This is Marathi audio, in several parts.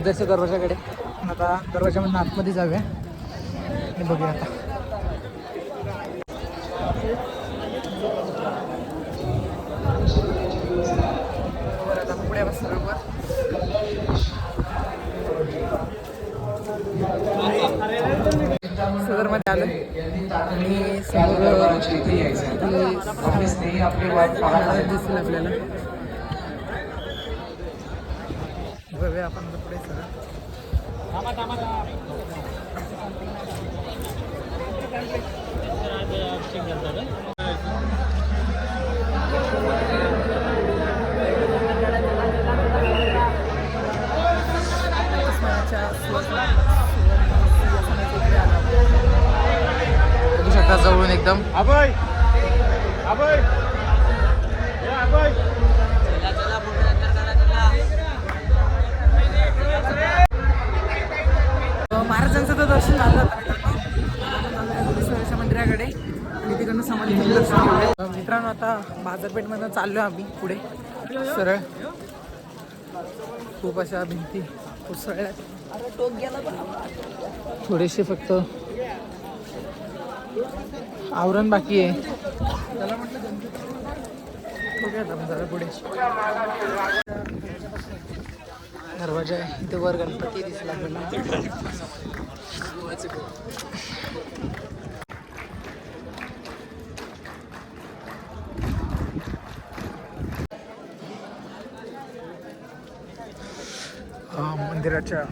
सदस्य दरवाजाकडे. आता दरवाजामधून आतमध्ये जाऊया. आणि बघूया आता. पुढे बस बरोबर सदरमध्ये आलं आणि समोर दिसेल आपल्याला. बघूया आपण पुढे सर बघू शकता जवळून एकदम. अभय अभय या अभय महाराजांचं तर आता मित्रांनो. मंदिराकडे. आणि तिकडनं मित्रांनो आता बाजारपेठमधनं चाललो आम्ही पुढे. सरळ. खूप अशा भिंती कोसळल्यात. थोडेसे फक्त आवरण बाकी आहे. त्याला म्हटलं पुढे. दरवाजा आहे. इथे वर गणपती दिसला मंदिराच्या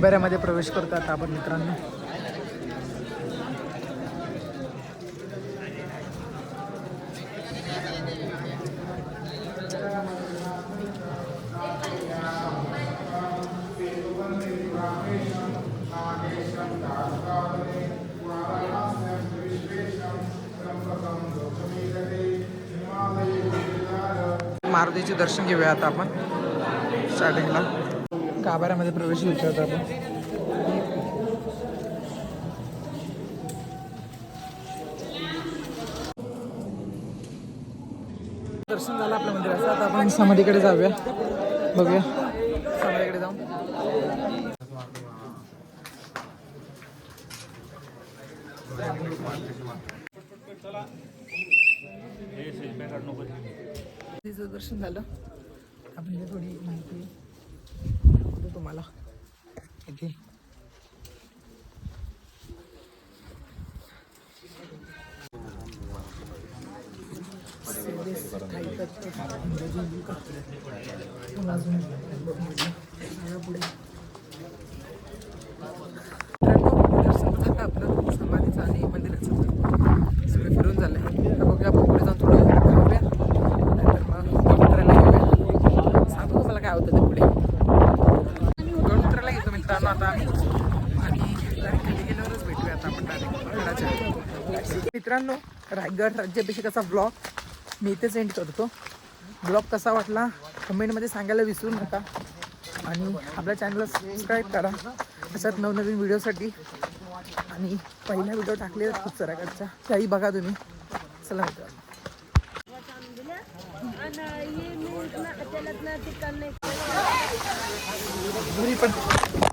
बऱ्यामध्ये प्रवेश करतात आपण मित्रांनो. मारुतीचे दर्शन घेऊया आता आपण. स्टार्टिंगला गाभाऱ्यामध्ये प्रवेश विचारतो आता आपण. दर्शन झालं आपल्या मंदिराचं. आता आपण समाधीकडे जाऊया. बघूया. समाधीकडे जाऊन. तिचं दर्शन झालं. आपण इथे थोडी माहिती तुम्हाला. इथे. सिरियस काही करतो इंग्रजी हिंदी करतो मग अजून सगळं पुढे मित्रांनो, दर्शन झालं आपलं समाधीचं आणि मंदिराचं सगळं फिरून झालंय तर बघूया आपण पुढे जाऊन थोडं खाऊया नाहीतर मग मित्राला घेऊया सांगतो तुम्हाला काय होतं ते पुढे दोन मित्राला घेतो मित्रांनो आता आम्ही आणि direct खाली गेल्यावरच भेटूया आता आपण डायरेक्ट गडाच्या मित्रांनो रायगड राज्याभिषेकाचा ब्लॉग मी इथेच एंड करतो. ब्लॉग कसा वाटला कमेंटमध्ये सांगायला विसरू नका. आणि आपल्या चॅनलला सबस्क्राईब करा. अशात नवनवीन व्हिडिओसाठी आणि पहिला व्हिडिओ टाकले खूप साऱ्याकडच्या त्याही बघा तुम्ही. चला मित्रांनो. घरी पण